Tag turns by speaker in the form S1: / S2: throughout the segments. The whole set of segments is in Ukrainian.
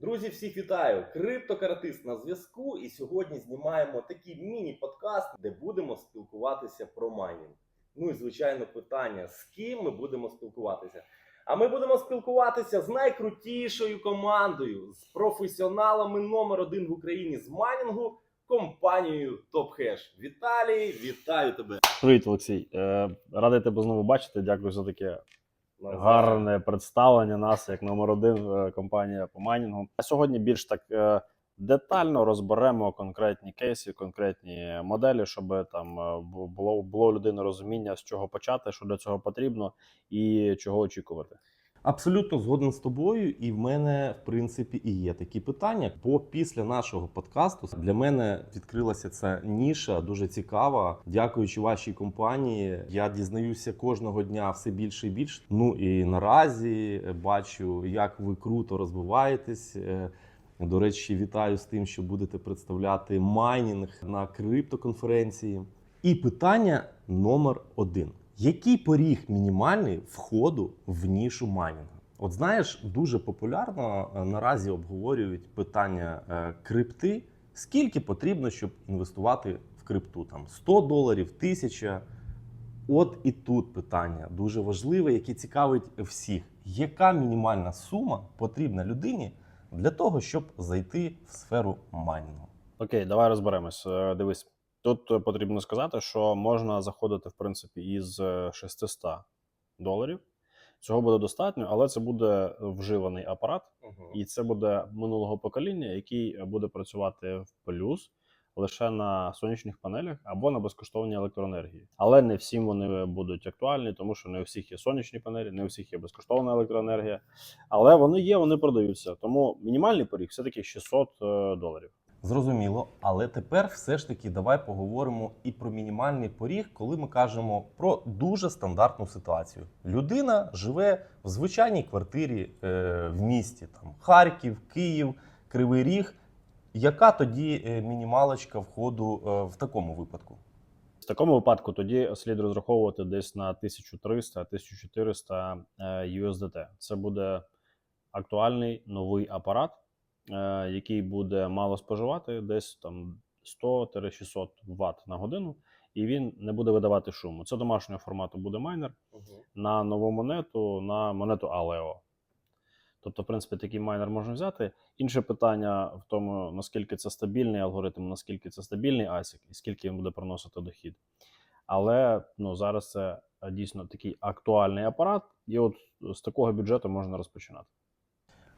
S1: Друзі, всіх вітаю! Криптокаратист на зв'язку. І сьогодні знімаємо такий міні-подкаст, де будемо спілкуватися про майнінг. Ну і звичайно, питання: з ким ми будемо спілкуватися? А ми будемо спілкуватися з найкрутішою командою, з професіоналами номер один в Україні з майнінгу, компанією TopHash. Віталій, вітаю тебе!
S2: Привіт, Олексій. Е, Радий тебе знову бачити. Дякую за таке гарне представлення нас як номер один е, компанія по майнінгу. А сьогодні більш так е, детально розберемо конкретні кейси, конкретні моделі, щоб там е, було було людини розуміння, з чого почати, що для цього потрібно і чого очікувати.
S3: Абсолютно згоден з тобою, і в мене в принципі і є такі питання. Бо після нашого подкасту для мене відкрилася ця ніша дуже цікава. Дякуючи вашій компанії, я дізнаюся кожного дня все більше і більше. Ну і наразі бачу, як ви круто розвиваєтесь. Е, До речі, вітаю з тим, що будете представляти майнінг на криптоконференції. І питання номер один: який поріг мінімальний входу в нішу майнінгу? От знаєш, дуже популярно е, наразі обговорюють питання е, крипти. Скільки потрібно, щоб інвестувати в крипту? Там 100 доларів, 1000. От і тут питання дуже важливе, яке цікавить всіх. Яка мінімальна сума потрібна людині для того, щоб зайти в сферу майнінгу?
S2: Окей, давай розберемось. Е, Дивись, тут е, потрібно сказати, що можна заходити в принципі із е, 600 доларів. Цього буде достатньо, але це буде вживаний апарат,
S1: Мгм.
S2: і це буде минулого покоління, який буде працювати в плюс лише на сонячних панелях або на безкоштовній електроенергії. Але не всім вони будуть актуальні, тому що не у всіх є сонячні панелі, не у всіх є безкоштовна електроенергія. Але вони є, вони продаються. Тому мінімальний поріг все таки 600 е, доларів.
S3: Зрозуміло, але тепер все ж таки давай поговоримо і про мінімальний поріг, коли ми кажемо про дуже стандартну ситуацію. Людина живе в звичайній квартирі е, в місті, там Харків, Київ, Кривий Ріг. Яка тоді е, мінімалочка входу е, в такому випадку?
S2: В такому випадку тоді слід розраховувати десь на 1300-1400 е, USDT. Це буде актуальний новий апарат, е, який буде мало споживати, десь там 100-600 Вт на годину, і він не буде видавати шуму. Це домашнього формату буде майнер
S1: Мгм.
S2: на нову монету, на монету Aleo. Тобто, в принципі, такий майнер можна взяти. Інше питання в тому, наскільки це стабільний алгоритм, наскільки це стабільний ASIC і скільки він буде приносити дохід. Але ну, зараз це е, дійсно такий актуальний апарат, і от з такого бюджету можна розпочинати.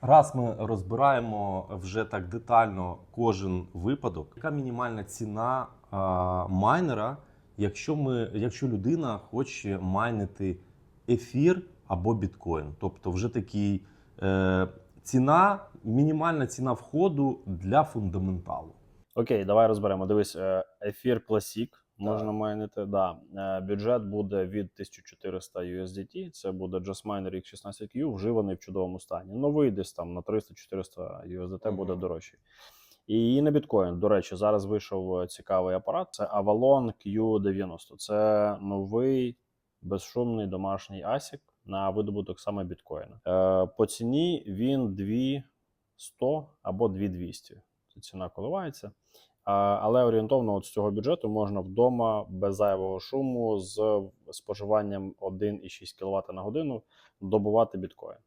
S3: Раз ми розбираємо вже так детально кожен випадок, яка мінімальна ціна а, майнера, якщо ми, якщо людина хоче майнити ефір або біткоін, тобто вже такий е, ціна, мінімальна ціна входу для фундаменталу.
S2: Окей, давай розберемо. Дивись, е, ефір Classic можна майнити. Да. Е, Бюджет буде від 1400 USDT. Це буде Justminer X16Q, вживаний в чудовому стані. Новий десь там на 300-400 USDT буде
S1: Мгм.
S2: дорожчий. І на біткоін, до речі, зараз вийшов цікавий апарат. Це Avalon Q90. Це новий безшумний домашній ASIC на видобуток саме біткоїна. Е, по ціні він 2100 або 2200. Це ціна коливається. Але орієнтовно от з цього бюджету можна вдома без зайвого шуму з споживанням 1,6 кВт на годину добувати біткоін.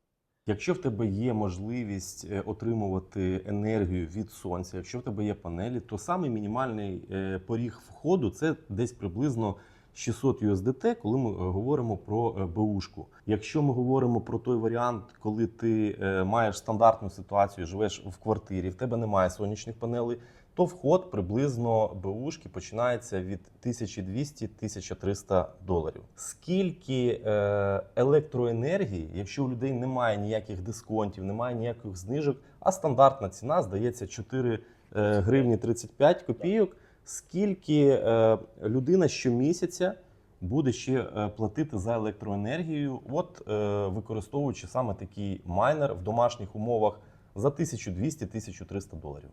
S3: Якщо в тебе є можливість е, отримувати енергію від сонця, якщо в тебе є панелі, то самий мінімальний е, поріг входу це десь приблизно 600 USDT, коли ми е, говоримо про БУшку. Якщо ми говоримо про той варіант, коли ти маєш стандартну ситуацію, живеш в квартирі, в тебе немає сонячних панелей, то вход приблизно БУшки починається від 1200-1300 доларів. Скільки е, електроенергії, якщо у людей немає ніяких дисконтів, немає ніяких знижок, а стандартна ціна здається 4 е, гривні 35 копійок. Скільки е, людина щомісяця буде ще платити за електроенергію, от використовуючи саме такий майнер в домашніх умовах за 1200-1300 доларів.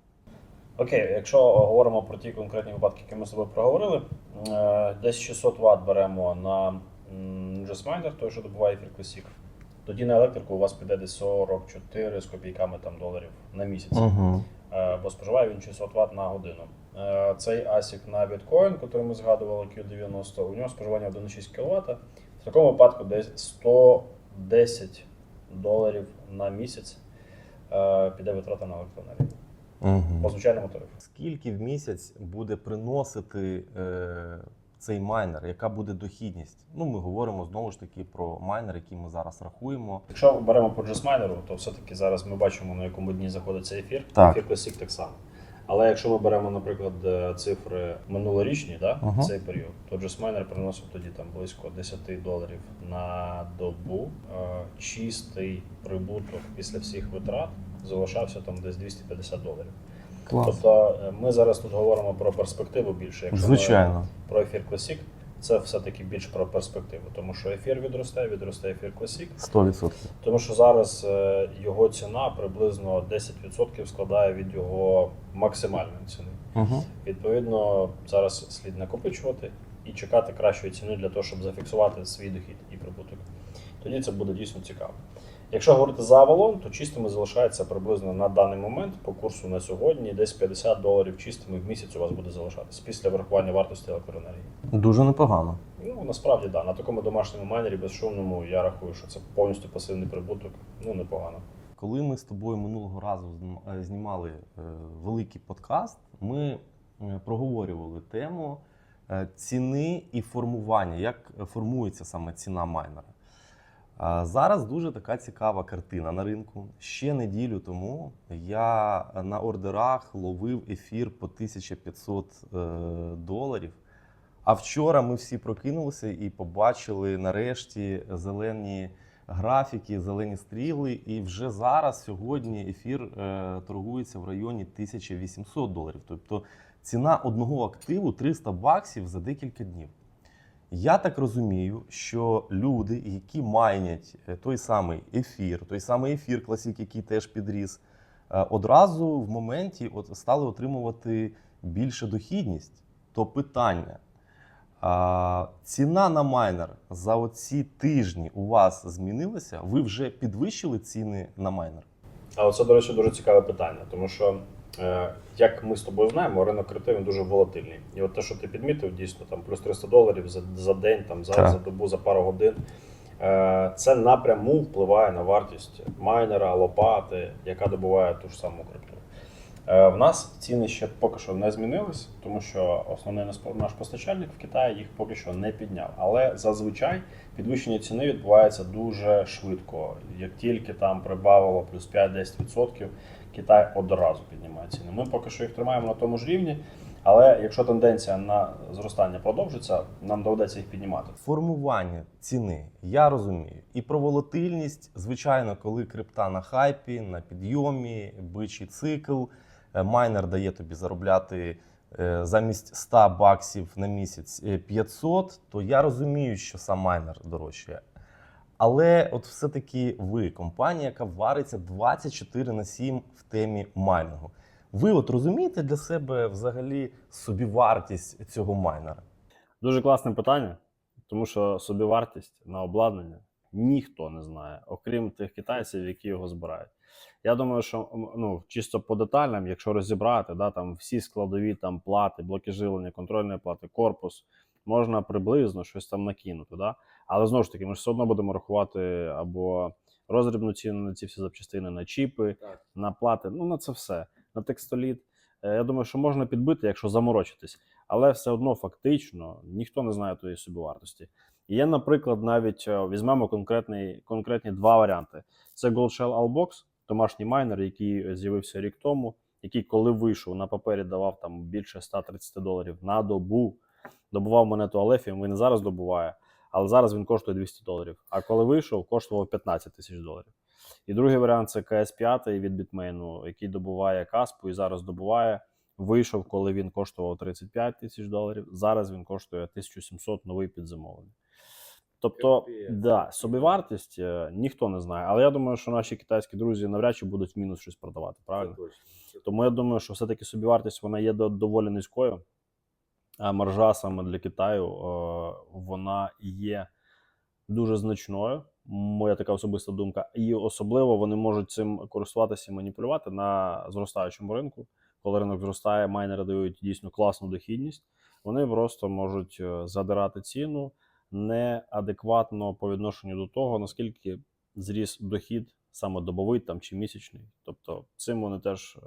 S2: Окей, якщо говоримо про ті конкретні випадки, які ми з тобою проговорили, е, десь 600 Вт беремо на м, той, що добуває Classic. тоді на електрику у вас піде десь 44 з копійками там доларів на місяць.
S3: Угу.
S2: Бо споживає він 600 Вт на годину. Е, Цей ASIC на біткоін, який ми згадували, Q90, у нього споживання 1,6 кВт. В такому випадку десь 110 доларів на місяць піде витрата на електроенергію по
S3: Угу.
S2: звичайному тарифу.
S3: Скільки в місяць буде приносити е, цей майнер? Яка буде дохідність? Ну, ми говоримо знову ж таки про майнер, який ми зараз рахуємо.
S2: Якщо беремо по JSMiner, то все-таки зараз ми бачимо, на якому дні заходиться ефір.
S3: Так.
S2: Ефір Classic так само. Але якщо ми беремо, наприклад, е, цифри минулорічні, да,
S3: Ага.
S2: цей період, то JSMiner приносив тоді там близько 10 доларів на добу. Е, Чистий прибуток після всіх витрат залишався там десь 250 доларів.
S3: Клас.
S2: Тобто е, ми зараз тут говоримо про перспективу більше. Якщо
S3: Звичайно.
S2: про ефір Classic, це все-таки більш про перспективу, тому що ефір відросте, відросте ефір Classic.
S3: 100%.
S2: Тому що зараз е, його ціна приблизно 10% складає від його максимальної ціни.
S3: Угу.
S2: Відповідно, зараз слід накопичувати і чекати кращої ціни для того, щоб зафіксувати свій дохід і прибуток. Тоді це буде дійсно цікаво. Якщо говорити за Avalon, то чистими залишається приблизно на даний момент по курсу на сьогодні десь 50 доларів чистими в місяць у вас буде залишатися після врахування вартості електроенергії.
S3: Дуже непогано.
S2: Ну насправді да. На такому домашньому майнері безшумному я рахую, що це повністю пасивний прибуток. Ну непогано.
S3: Коли ми з тобою минулого разу е, знімали е, великий подкаст, ми е, проговорювали тему ціни і формування, як формується саме ціна майнера. Зараз дуже така цікава картина на ринку. Ще неділю тому я на ордерах ловив ефір по 1500 е, доларів. А вчора ми всі прокинулися і побачили нарешті зелені графіки, зелені стріли. І вже зараз, сьогодні, ефір е, торгується в районі 1800 доларів. Тобто ціна одного активу 300 баксів за декілька днів. Я так розумію, що люди, які майнять е, той самий ефір, той самий ефір класік, який теж підріс, е, одразу в моменті от стали отримувати більше дохідність. То питання. Ціна на майнер за оці тижні у вас змінилася? Ви вже підвищили ціни на майнер?
S2: Але це, до речі, дуже цікаве питання, тому що, як ми з тобою знаємо, ринок крипти він дуже волатильний. І от те, що ти підмітив, дійсно там плюс 300 доларів за, за день, там за,
S3: Так.
S2: за добу, за пару годин. Е, це напряму впливає на вартість майнера, лопати, яка добуває ту ж саму крипту. Е, В нас ціни ще поки що не змінились, тому що основний наш постачальник в Китаї їх поки що не підняв. Але зазвичай підвищення ціни відбувається дуже швидко. Як тільки там прибавило плюс 5-10%, Китай одразу піднімає ціни. Ми поки що їх тримаємо на тому ж рівні, але якщо тенденція на зростання продовжиться, нам доведеться їх піднімати.
S3: Формування ціни я розумію. І про волатильність, звичайно, коли крипта на хайпі, на підйомі, бичий цикл, е, майнер дає тобі заробляти е, замість 100 баксів на місяць е, 500, то я розумію, що сам майнер дорожчає. Але от все-таки ви, компанія, яка вариться 24 на 7 в темі майнингу. Ви от розумієте для себе взагалі собівартість цього майнера?
S2: Дуже класне питання, тому що собівартість на обладнання ніхто не знає, окрім тих китайців, які його збирають. Я думаю, що ну, чисто по деталям, якщо розібрати, да, там всі складові там плати, блоки жилення, контрольні плати, корпус, можна приблизно щось там накинути. Да? Але знову ж таки, ми ж все одно будемо рахувати або роздрібну ціну на ці всі запчастини, на чіпи,
S1: Так.
S2: на плати, ну на це все, на текстоліт. Е, Я думаю, що можна підбити, якщо заморочитись, але все одно фактично ніхто не знає тої собівартості. І Є, наприклад, навіть е, візьмемо конкретний, конкретні два варіанти: це Gold Shell Allbox, домашній майнер, який з'явився рік тому, який, коли вийшов на папері, давав там більше 130 доларів на добу. Добував монету Алефі, він і зараз добуває, але зараз він коштує 200 доларів. А коли вийшов, коштував 15 тисяч доларів. І другий варіант це CS5 від Bitmain, який добуває каспу і зараз добуває. Вийшов, коли він коштував 35 тисяч доларів. Зараз він коштує 1700 новий підзамовлений. Тобто, да, собівартість е, ніхто не знає. Але я думаю, що наші китайські друзі навряд чи будуть в мінус щось продавати. Правильно? Тому я думаю, що все-таки собівартість вона є доволі низькою. А маржа саме для Китаю е, вона є дуже значною. Моя така особиста думка. І особливо вони можуть цим користуватися і маніпулювати на зростаючому ринку. Коли ринок зростає, майнери дають дійсно класну дохідність. Вони просто можуть е, задирати ціну неадекватно по відношенню до того, наскільки зріс дохід саме добовий там чи місячний. Тобто цим вони теж е,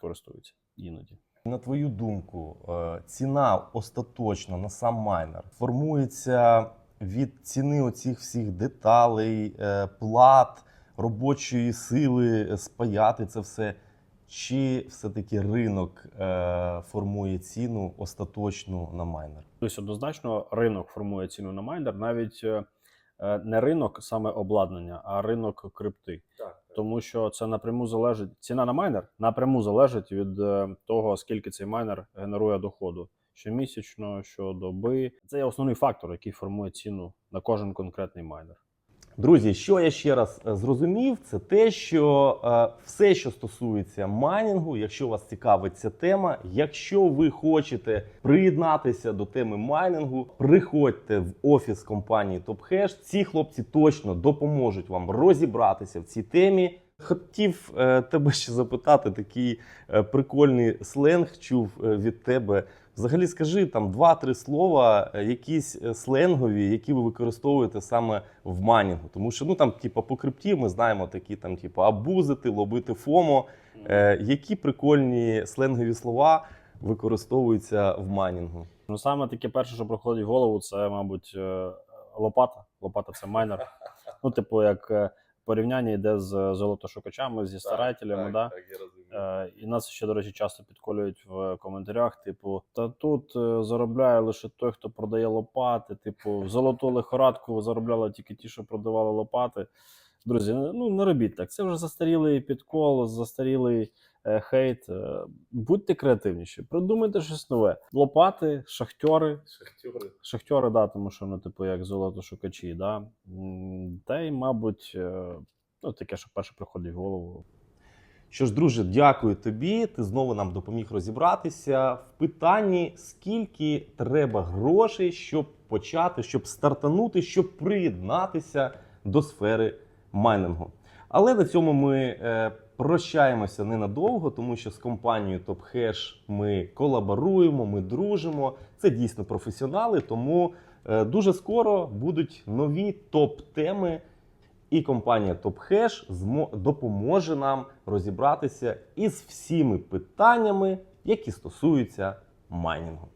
S2: користуються іноді.
S3: На твою думку, е, ціна остаточно на сам майнер формується від ціни оцих всіх деталей, е, плат, робочої сили, е, спаяти це все. Чи все-таки ринок е, формує ціну остаточну на майнер?
S2: Тобто однозначно ринок формує ціну на майнер, навіть е, е, не ринок саме обладнання, а ринок крипти.
S1: Так,
S2: Тому що це напряму залежить ціна на майнер напряму залежить від е, того, скільки цей майнер генерує доходу щомісячно, щодоби. Це є основний фактор, який формує ціну на кожен конкретний майнер.
S3: Друзі, що я ще раз е, зрозумів, це те, що е, все, що стосується майнінгу, якщо вас цікавить ця тема, якщо ви хочете приєднатися до теми майнінгу, приходьте в офіс компанії TopHash. Ці хлопці точно допоможуть вам розібратися в цій темі. Хотів е, тебе ще запитати, такий прикольний сленг чув від тебе. Взагалі, скажи там два-три слова, е, якісь е, сленгові, які ви використовуєте саме в майнінгу. Тому що ну там, типу, по крипті ми знаємо такі там, типу, абузити, лобити ФОМО. Е, які прикольні сленгові слова використовуються в майнінгу?
S2: Ну саме таке перше, що приходить в голову, це, мабуть, е, лопата. Лопата це майнер. Ну, типу, як порівняння йде з золотошукачами, зі старателями.
S1: так,
S2: да?
S1: так, я
S2: І нас ще, до речі, часто підколюють в коментарях: типу, та тут е, заробляє лише той, хто продає лопати. Типу, в золоту лихорадку заробляли тільки ті, що продавали лопати. Друзі, ну не робіть так. Це вже застарілий підкол, застарілий е, хейт. Е, Будьте креативніші, придумайте щось нове. Лопати, шахтьори.
S1: Шахтери.
S2: Шахтьори, да, тому що ну, типу, як золотошукачі, да. Та й, мабуть, е, ну, таке, що перше приходить в голову.
S3: Що ж, друже, дякую тобі. Ти знову нам допоміг розібратися в питанні, скільки треба грошей, щоб почати, щоб стартанути, щоб приєднатися до сфери майнингу. Але на цьому ми е, прощаємося ненадовго, тому що з компанією TopHash ми колаборуємо, ми дружимо. Це дійсно професіонали, тому е, дуже скоро будуть нові топ-теми. І компанія TopHash допоможе нам розібратися із всіми питаннями, які стосуються майнінгу.